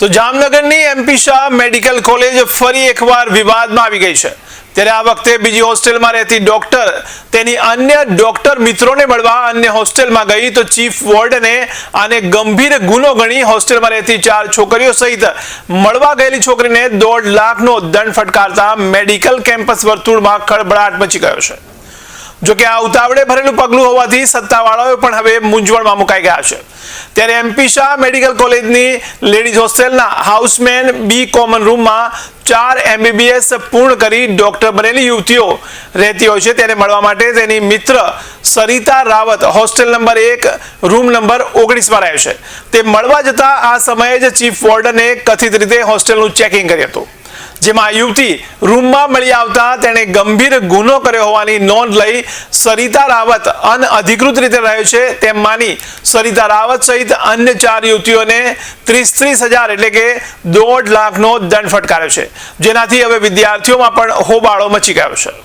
તો જામનગરની MP Shah medical college ફરી એકવાર વિવાદમાં આવી ગઈ છે. ત્યારે આ વખતે બીજી હોસ્ટેલમાં રહેતી ડોક્ટર, તેની અન્ય ડોક્ટર મિત્રોને મળવા અન્ય હોસ્ટેલમાં ગઈ તો ચીફ વોર્ડને આને ગંભીર ગુનો ગણી હોસ્ટેલમાં રહેતી ચાર છોકરીઓ સહિત મળવા ગયેલી છોકરીને દોઢ લાખનો દંડ ફટકારતા મેડિકલ કેમ્પસ વર્તુળમાં ખળભળાટ મચી ગયો છે. જોકે આ ઉતાવળે ભરેલું પગલું હોવાથી સત્તાવાળાઓ પણ હવે મૂંઝવણમાં મુકાઈ ગયા છે. ત્યારે એમપી શાહ મેડિકલ કોલેજની લેડીઝ હોસ્ટેલના હાઉસમેન બી કોમન રૂમમાં ચાર એમબીબીએસ પૂર્ણ કરી ડોક્ટર બનેલી યુવતીઓ રહેતી હોય છે. તેને મળવા માટે તેની મિત્ર સરિતા રાવત હોસ્ટેલ નંબર એક રૂમ નંબર ઓગણીસમાં રહે છે. તે મળવા જતા આ સમયે જ ચીફ વોર્ડને કથિત રીતે હોસ્ટેલનું ચેકિંગ કર્યું હતું. જેમાં યુવતી રૂમમાં મળી આવતા તેણે ગંભીર ગુનો કર્યો હોવાની નોંધ લઈ સરિતા રાવત અનઅધિકૃત રીતે રહે છે. તેમ માની સરિતા રાવત સહિત અન્ય ચાર યુવતીઓને ત્રીસ ત્રીસ હજાર એટલે કે દોઢ લાખનો દંડ ફટકાર્યો છે. જેનાથી હવે વિદ્યાર્થીઓમાં પણ હોબાળો મચી ગયો છે.